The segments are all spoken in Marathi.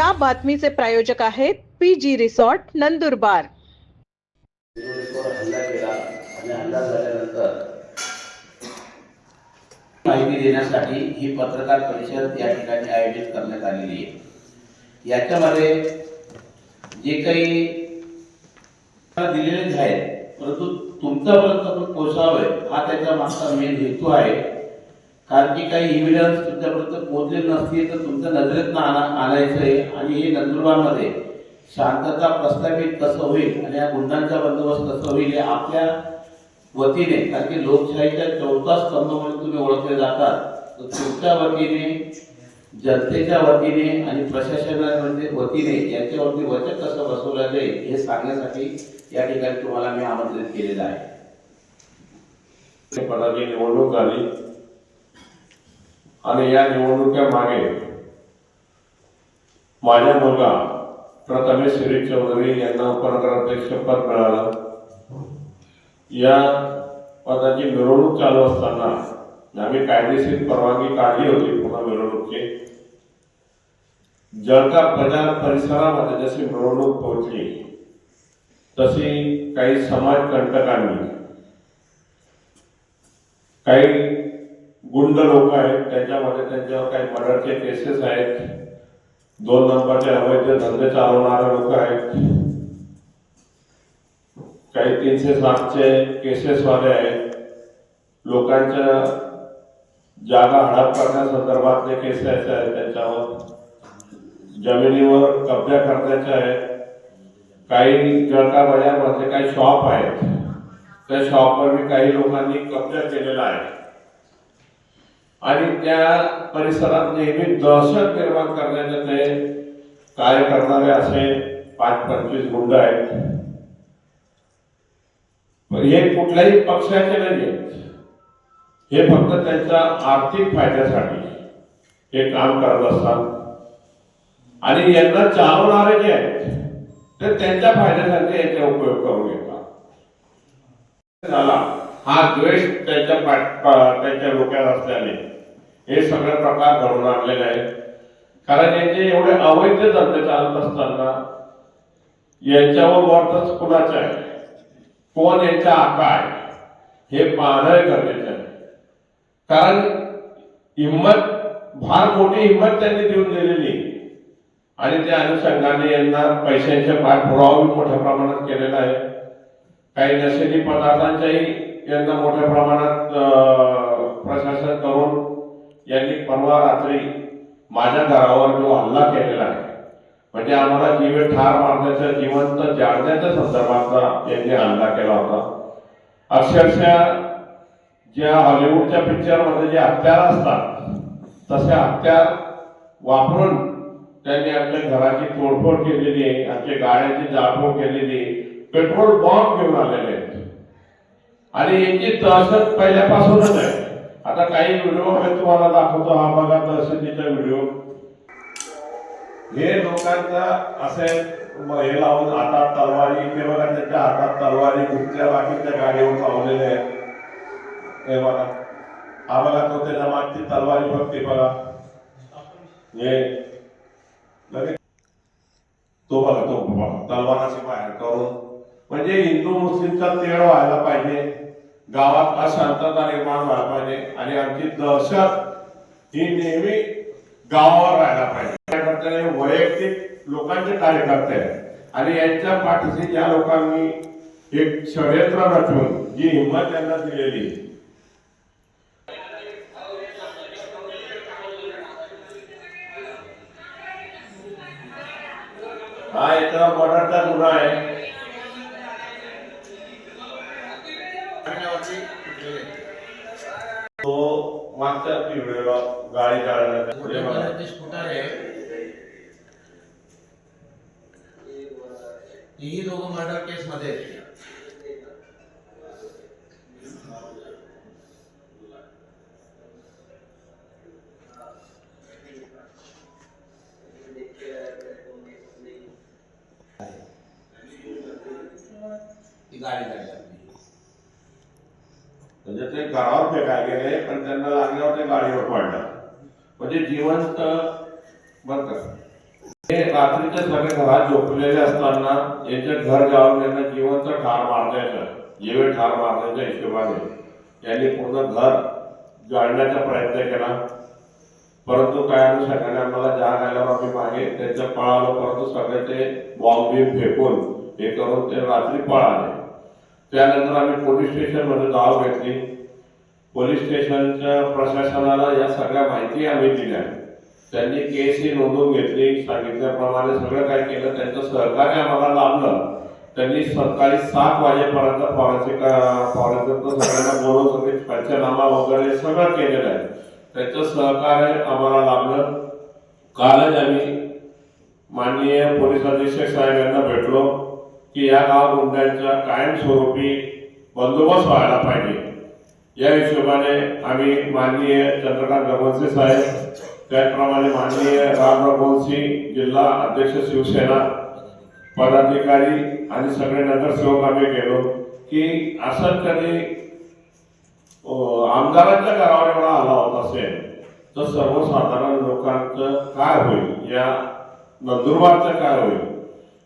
या बातमीचे प्रायोजक आहेत पी जी रिसॉर्ट नंदुरबार. माहिती देण्यासाठी ही पत्रकार परिषद या ठिकाणी आयोजित करण्यात आलेली आहे. याच्यामध्ये जे काही दिलेले आहेत परंतु तुमच्यापर्यंत पण पोहोचावं हा त्याच्या मागचा मेन हेतू आहे. कारण की काही इव्हिडन्स तुमच्यापर्यंत पोहोचले नसतील तर तुमच्या नजरेत आणा आणायचं आहे आणि हे नंदुरबारमध्ये शांतता प्रस्थापित कसं होईल आणि या गुंडांचा बंदोबस्त कसं होईल हे आपल्या वतीने कारण की लोकशाहीच्या चौथा स्तंभ म्हणून तुम्ही ओळखले जातात. तर तुमच्या वतीने जनतेच्या वतीने आणि प्रशासनाच्या वतीने याच्यावरती वचक कसं बसवलं जाईल हे सांगण्यासाठी या ठिकाणी तुम्हाला मी आमंत्रित केलेलं आहे. पदाची निवडणूक आली आणि या निवडणुकीमागे माझ्या मुलगा प्रथमेश श्री चौधरी यांना उपनगराध्यक्ष पद मिळालं. या पदाची मिरवणूक चालू असताना आम्ही कायदेशीर परवानगी काढली होती पुन्हा मिरवणूकची. जळका बाजार परिसरामध्ये जशी मिरवणूक पोहोचली तशी काही समाज कंटकांनी काही गुंड लोक आहेत त्याच्यामध्ये त्यांच्यावर काही मर्डरचे केसेस आहेत. दोन नंबरचे अवैध धंदे चालवणारे लोक आहेत. काही तीनशे सातचे केसेस वाले आहेत. लोकांच्या जागा हडप करण्यासंदर्भातले केसेस आहेत त्यांच्यावर. जमिनीवर कब्जा करण्याच्या आहेत. काही जळका बाजारमधले काही शॉप आहेत. त्या शॉपवर काही लोकांनी कब्जा केलेला आहे. आणि त्या परिसरात नेहमी दहशत निर्माण करण्याचे ते कार्य करणारे असे पाच पंचवीस गुंड आहेत. पण हे कुठल्याही पक्षाचे नाही आहेत हे फक्त त्यांच्या आर्थिक फायद्यासाठी हे काम करत असतात. आणि यांना चालवणारे जे आहेत ते त्यांच्या फायद्यासाठी याचा उपयोग करून घेतात. झाला. हा द्वेष त्यांच्या पाठ त्यांच्या डोक्यात असल्याने हे सगळे प्रकार घडून आणलेले आहेत. कारण यांचे एवढे अवैध धंदे चालत असताना यांच्यावर वर्तच कुणाचं आहे? कोण यांचा आका आहे? हे पाहणं गरजेचं आहे. कारण हिंमत फार मोठी हिंमत त्यांनी देऊन दिलेली. आहे. आणि त्या अनुषंगाने यांना पैशांच्या पाठपुरावा मोठ्या प्रमाणात केलेला आहे. काही नशेली पदार्थांच्याही यांना मोठ्या प्रमाणात प्रशासन करून यांनी परवा रात्री माझ्या घरावर जो हल्ला केलेला आहे म्हणजे आम्हाला जीवे ठार मारण्याच्या जिवंत जाळण्याच्या संदर्भातला यांनी हल्ला केला होता. अक्षरशः ज्या हॉलिवूडच्या पिक्चरमध्ये जे हत्यार असतात तसे हत्यार वापरून त्यांनी आपल्या घराची तोडफोड केलेली आहे आमच्या गाड्यांची जाळपोळ केलेली आहे पेट्रोल बॉम्ब घेऊन आलेले आहेत. आणि यांची दहशत पहिल्यापासूनच आहे. आता काही व्हिडिओ मी तुम्हाला दाखवतो. हा बघा दहशतीचा व्हिडिओ. हे लोकांचा असे हे लावून हातात तलवारी ते बघा त्यांच्या हातात तलवारी कुठल्या बाकीच्या गाडीवर लावलेले आहेत. हे बघा. हा बघा तो त्याच्या मागची तलवारी बघते बघा. हे. लगेच. तो बघा तो बघा. तलवार अशी बाहेर करून. म्हणजे हिंदू मुस्लिमचा तेढ व्हायला पाहिजे. गावात अशांतता निर्माण व्हायला पाहिजे आणि आमची दहशत ही नेहमी गावावर राहायला पाहिजे. कार्यकर्ते वैयक्तिक लोकांचे कार्यकर्ते आहेत. आणि यांच्या पाठीशी ज्या लोकांनी एक षडयंत्र रचून जी हिंमत त्यांना दिलेली हा याच्यावर मर्डरचा गुन्हा आहे. तो मागच्या व्हिडिओला गाडी जाळण्याचा पुढे बघा. ही दोघं मर्डर केस मध्ये ती गाडी काढली आपली. म्हणजे ते घरावर फेकाय गेले पण त्यांना लागल्यावर ते गाडीवर पडलं. म्हणजे जिवंत बरं का. हे रात्रीच्या सगळे घरात झोपलेले असताना यांच्या घर जाऊन त्यांना जिवंत ठार मारण्याचं जेवे ठार मारण्याच्या हिशोबाने त्यांनी पूर्ण घर जाळण्याचा प्रयत्न केला. परंतु काय सगळ्यांना आम्हाला जाग आल्यावर आम्ही मागे त्यांचं पळालो परंतु सगळे ते बॉम्ब फेकून हे करून ते रात्री पळाले. त्यानंतर आम्ही पोलीस स्टेशनमध्ये धाव घेतली. पोलीस स्टेशनच्या प्रशासनाला या सगळ्या माहिती आम्ही दिल्या. त्यांनी केस ही नोंदवून घेतली. सांगितल्याप्रमाणे सगळं काय केलं. त्यांचं सहकार्य आम्हाला लाभलं. त्यांनी सकाळी सात वाजेपर्यंत फॉरेन्सिक फॉरेन्सिक सगळ्यांना बोलवून सगळे पंचनामा वगैरे सगळं केलेलं आहे. त्याचं सहकार्य आम्हाला लाभलं. कालच आम्ही माननीय पोलीस अधीक्षक साहेब यांना भेटलो. की या गाव कायमस्वरूपी बंदोबस्त व्हायला पाहिजे. या हिशोबाने आम्ही माननीय चंद्रकांत रघुवंशी साहेब त्याचप्रमाणे माननीय राम रघुवंशी जिल्हा अध्यक्ष शिवसेना पदाधिकारी आणि सगळे नगरसेवक आम्ही गेलो की असं कधी आमदारांच्या घरावर एवढा आला होत असेल तर सर्वसाधारण लोकांचं काय होईल? या नंदुरबारचं काय होईल?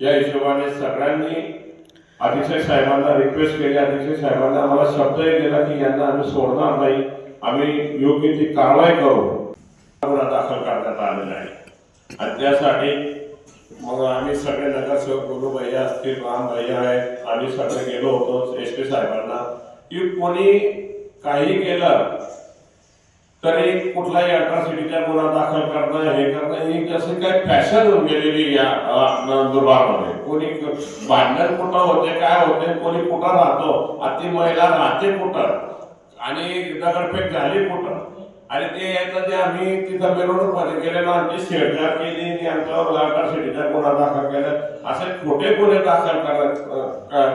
या हिशोबाने सगळ्यांनी अतिशय साहेबांना रिक्वेस्ट केली. अतिशय साहेबांना आम्हाला शब्दही दिला की यांना आम्ही सोडणार नाही. आम्ही योग्य ती कारवाई करू. गुन्हा दाखल करण्यात आलेला आहे. आणि त्यासाठी मग आम्ही सगळे नगरसेवक गुरु भैया असतील राम भैया आहेत आम्ही सगळे गेलो होतो एस पी साहेबांना. की कोणी काही केलं तरी कुठलाही अट्रॉसिटीचा गुन्हा दाखल करणं हे करणं ही जसं काय फॅशन होऊन गेलेली या नंदुरबारमध्ये कोणी भांडण कुठं होते काय होते कोणी कुठं राहतो अति महिला राहते कुठं आणि दगडफेक झाली कुठं आणि ते याचं जे आम्ही तिथं मिरवणूकमध्ये गेलेलो आमची शेडछाड केली आणि आमच्यावर अट्रॉसिटीचा गुन्हा दाखल केला असे खोटे गुन्हे दाखल करण्यात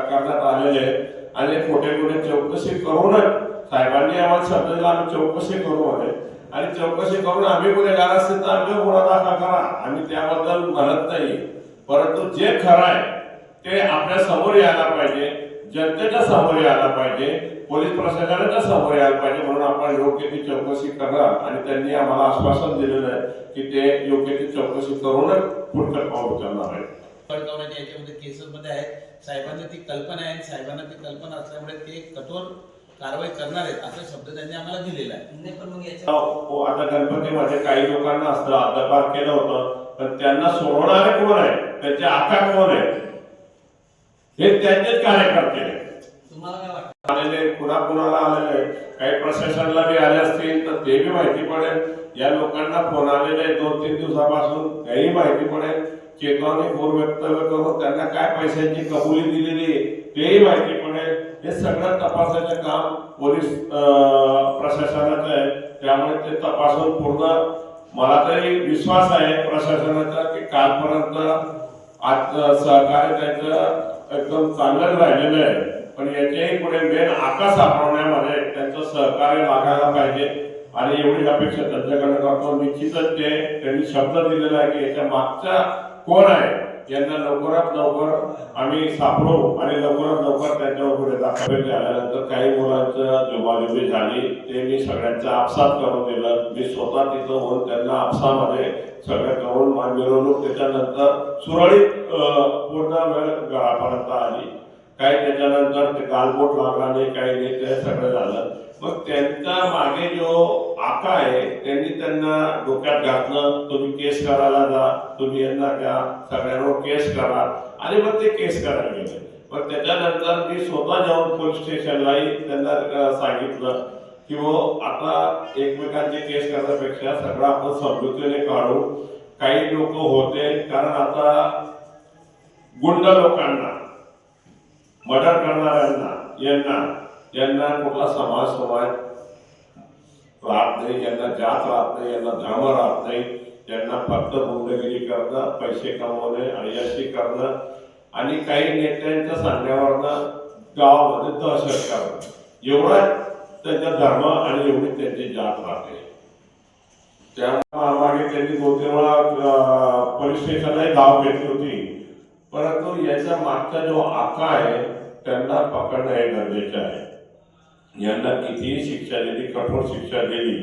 करण्यात आलेले आहेत. आणि खोटे गुन्हे चौकशी करूनच साहेबांनी आम्हाला शब्द दिला आम्ही चौकशी करू मध्ये. आणि चौकशी करून आम्ही गुन्हेगार असतील तर आम्ही गुन्हा दाखल करा. आम्ही त्याबद्दल म्हणत नाही. परंतु जे खरं आहे ते आपल्यासमोर यायला पाहिजे. जनतेच्या समोर यायला पाहिजे. पोलीस प्रशासनाच्या समोर यायला पाहिजे. म्हणून आपण योग्य ती चौकशी करा आणि त्यांनी आम्हाला आश्वासन दिलेलं आहे की ते योग्य ती चौकशी करूनच पुढचं पाऊल उचलणार आहे पडतावण्याच्या याच्यामध्ये केसेसमध्ये आहेत. साहेबांना ती कल्पना आहे साहेबांना ती कल्पना असल्यामुळे ते कठोर कारवाई करणार आहेत असा शब्द त्यांनी आम्हाला दिलेला आहे. नाही पण मग याच्या हो, आता गणपतीमध्ये काही लोकांना असतं हद्दपार केलं होतं पण त्यांना सोडवणारे कोण आहे त्यांचे आकार कोण आहे हे त्यांचेच कार्यकर्ते आहेत. तुम्हाला काय वाटतं? आलेले कुणा कुणाला आलेले काही प्रशासनाला बी आले असतील तर ते बी माहिती पडेल. या लोकांना फोन आलेले दोन तीन दिवसापासून काही माहिती पडेल. चेतवणी पूर्व वक्तव्य करून त्यांना काय पैशांची कबुली दिलेली आहे तेही माहिती पडेल. हे सगळं तपासायचं काम पोलीस प्रशासनाचं आहे. त्यामुळे ते तपासून पूर्ण मला तरी विश्वास आहे प्रशासनाचा की कालपर्यंत आज सहकार्य त्यांचं एकदम चांगलं राहिलेलं आहे. पण याच्याही पुढे मेन आकाश सापडवण्यामध्ये त्यांचं सहकार्य लागायला पाहिजे आणि एवढी अपेक्षा त्यांच्याकडे करतो. निश्चितच ते त्यांनी शब्द दिलेला आहे की याच्या मागचा कोण आहे? यांना लवकरात लवकर आम्ही सापडू आणि लवकरात लवकर त्यांच्यावर पुढे दाखल झाल्यानंतर काही मुलांचं जुबाजुबी झाली ते मी सगळ्यांचं आपसात करून दिलं. मी स्वतः तिथं होऊन त्यांना आपसामध्ये सगळं करून मा- मिरवणूक त्याच्यानंतर सुरळीत पूर्ण वेळ घरापर्यंत आली. काही त्याच्यानंतर ते गालबोट लागला नाही काही नाही ते सगळं झालं. मग त्यांचा मागे जो आका आहे त्यांनी त्यांना डोक्यात घातलं तुम्ही केस करायला जा तुम्ही यांना द्या सगळ्यांवर केस करा. आणि मग ते केस करायला गेले. मग त्याच्यानंतर मी स्वतः जाऊन पोलीस स्टेशनलाही त्यांना सांगितलं की हो आता एकमेकांची केस करण्यापेक्षा सगळं आपण समजुतीने काढू. काही लोक होते कारण आता गुंड लोकांना मर्डर करणाऱ्यांना यांना ज्यांना कुठला समाज समाज राहत नाही ज्यांना जात राहत नाही यांना धर्म राहत नाही ज्यांना फक्त गुंडगिरी करणं पैसे कमवणे अयशी करणं आणि काही नेत्यांच्या सांगण्यावरनं गावामध्ये दहशत करणं. एवढा त्यांचा धर्म आणि एवढी त्यांची जात राहते. त्यामागे मागे त्यांनी दोन तीन वेळा पोलीस स्टेशनलाही धाव घेतली होती. परंतु याच्या मागचा जो आका आहे त्यांना पकडणं हे गरजेचं आहे. यांना कितीही शिक्षा दिली कठोर शिक्षा दिली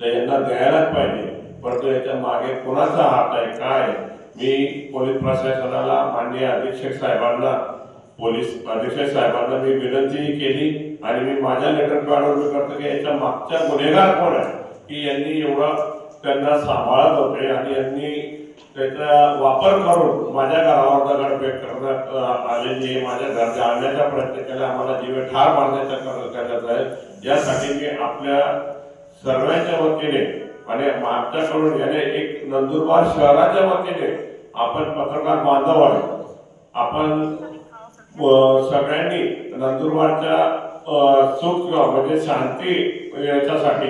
तर यांना द्यायलाच पाहिजे. परंतु याच्या मागे कोणाचा हात आहे काय मी पोलीस प्रशासनाला माननीय अधीक्षक साहेबांना पोलीस अधीक्षक साहेबांना मी विनंतीही केली आणि मी माझ्या लेटर पॅडवर मी करतो की याच्या मागच्या गुन्हेगार कोण आहे? की यांनी एवढा त्यांना सांभाळत होते आणि यांनी त्याचा वापर करून माझ्या घरावर दगडफेक करण्यात आलेली आहे माझ्या घर जाळण्याचा प्रयत्न केला आम्हाला जीवे ठार मारण्याचा करण्यात आहे यासाठी मी आपल्या सर्वांच्या वतीने आणि आमच्याकडून याने एक नंदुरबार शहराच्या वतीने आपण पत्रकार बांधव आहे. आपण सगळ्यांनी नंदुरबारच्या अ, सुख म्हणजे शांती याच्यासाठी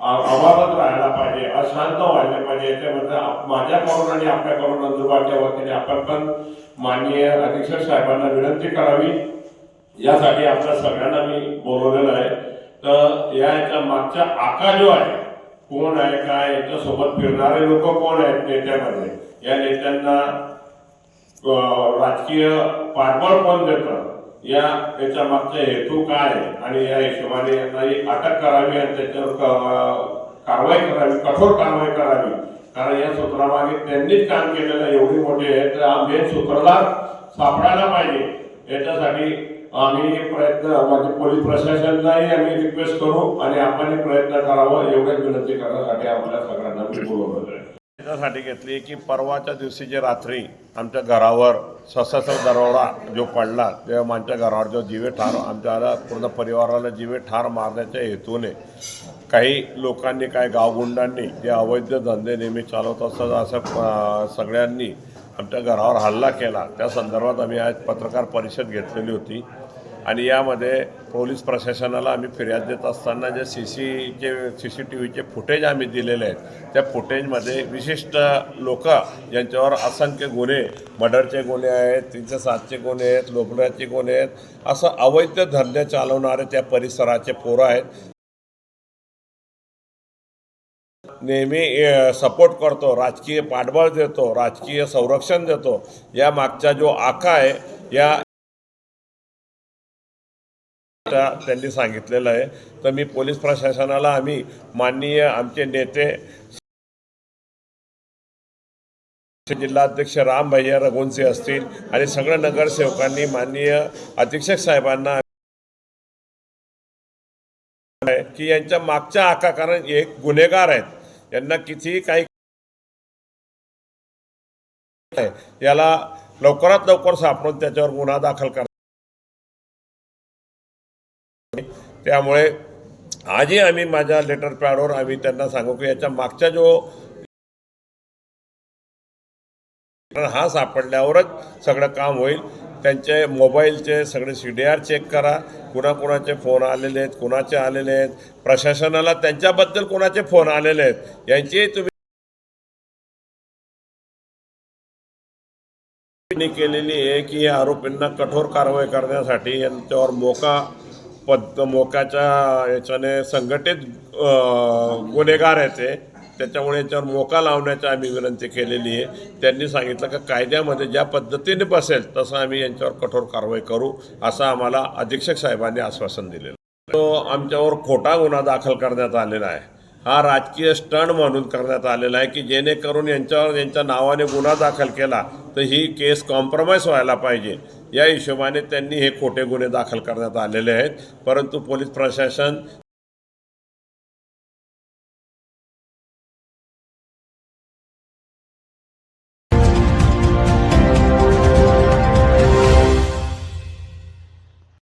अ- राहायला पाहिजे अशांत व्हायला पाहिजे याच्यामध्ये माझ्या माझ्याकडून आणि आपल्याकडून नंदुरबारच्या वतीने आपण पण माननीय अधीक्षक साहेबांना विनंती करावी. यासाठी आपल्या सगळ्यांना मी बोलवलेलं आहे. तर या याच्या मागचा आका जो आहे कोण आहे काय याच्यासोबत फिरणारे लोक कोण आहेत नेत्यामध्ये? या नेत्यांना राजकीय पाठबळ कोण देतं? या याच्या मागचा हेतू काय आहे? आणि या हिशोबाने यांना ही अटक करावी आणि त्याच्यावर कारवाई करावी कठोर कारवाई करावी. कारण या सूत्रामागे त्यांनीच काम केलेलं एवढी मोठी आहे. तर आम्ही सूत्रधार सापडायला पाहिजे. याच्यासाठी आम्ही प्रयत्न म्हणजे पोलीस प्रशासनालाही आम्ही रिक्वेस्ट करू आणि आपण प्रयत्न करावं एवढ्याच विनंती करण्यासाठी आपल्या सगळ्यांना मी बोलवलं आहे. याच्यासाठी घेतली की परवाच्या दिवशी जे रात्री आमच्या घरावर सशस्त्र दरोडा जो पडला तेव्हा आमच्या घरावर जो जीवे ठार आमच्या पूर्ण परिवाराला जीवे ठार मारण्याच्या हेतूने काही लोकांनी काही गावगुंडांनी जे अवैध धंदे नेहमी चालवत असतात असं सगळ्यांनी आमच्या घरावर हल्ला केला. त्या संदर्भात आम्ही आज पत्रकार परिषद घेतलेली होती. आणि यामध्ये पोलीस प्रशासनाला आम्ही फिर्याद देत असताना जे सी सीचे सी सी टी व्हीचे फुटेज आम्ही दिलेले आहेत त्या फुटेजमध्ये विशिष्ट लोक ज्यांच्यावर असंख्य गुन्हे मर्डरचे गुन्हे आहेत तीनशे सातचे गुन्हे आहेत लोबड्याचे गुन्हे आहेत असं अवैध धंदे चालवणारे त्या परिसराचे पोरं आहेत. नेहमी सपोर्ट करतो राजकीय पाठबळ देतो राजकीय संरक्षण देतो. या मागचा जो आका आहे या त्या- त्यांनी सांगितलेलं आहे. तर मी पोलीस प्रशासनाला आम्ही माननीय आमचे नेते जिल्हाध्यक्ष राम भैया रघुवंशी असतील आणि सगळ्या नगरसेवकांनी माननीय अधीक्षक साहेबांना की यांच्या मागच्या आका कारण एक गुन्हेगार आहेत. यांना कितीही काही याला लवकरात लवकर सापडून त्याच्यावर गुन्हा दाखल करा. त्यामुळे आजही आम्ही माझ्या लेटर पॅडवर आम्ही त्यांना सांगू की याच्या मागच्या जो हा सापडल्यावरच सगळं काम होईल. त्यांचे मोबाईलचे सगळे सी डी आर चेक करा. कुणाकुणाचे फोन आलेले आहेत कुणाचे आलेले आहेत? प्रशासनाला त्यांच्याबद्दल कुणाचे फोन आलेले आहेत? यांचीही तुम्ही केलेली आहे की या आरोपींना कठोर कारवाई करण्यासाठी यांच्यावर मोका पद मोकाच्या याच्याने संघटित गुन्हेगार आहेत ते. त्याच्यामुळे याच्यावर मोका लावण्याची आम्ही विनंती केलेली आहे. त्यांनी सांगितलं की कायद्यामध्ये ज्या पद्धतीने बसेल तसं आम्ही यांच्यावर कठोर कारवाई करू असं आम्हाला अधीक्षक साहेबांनी आश्वासन दिलेलं तो आमच्यावर खोटा गुन्हा दाखल करण्यात आलेला आहे. हा राजकीय स्टंट म्हणून करण्यात आलेला आहे की जेणेकरून यांच्यावर यांच्या नावाने गुन्हा दाखल केला तर ही केस कॉम्प्रोमाइज व्हायला पाहिजे. या हिशोबाने त्यांनी हे खोटे गुन्हे दाखल करण्यात आलेले आहेत. परंतु पोलीस प्रशासन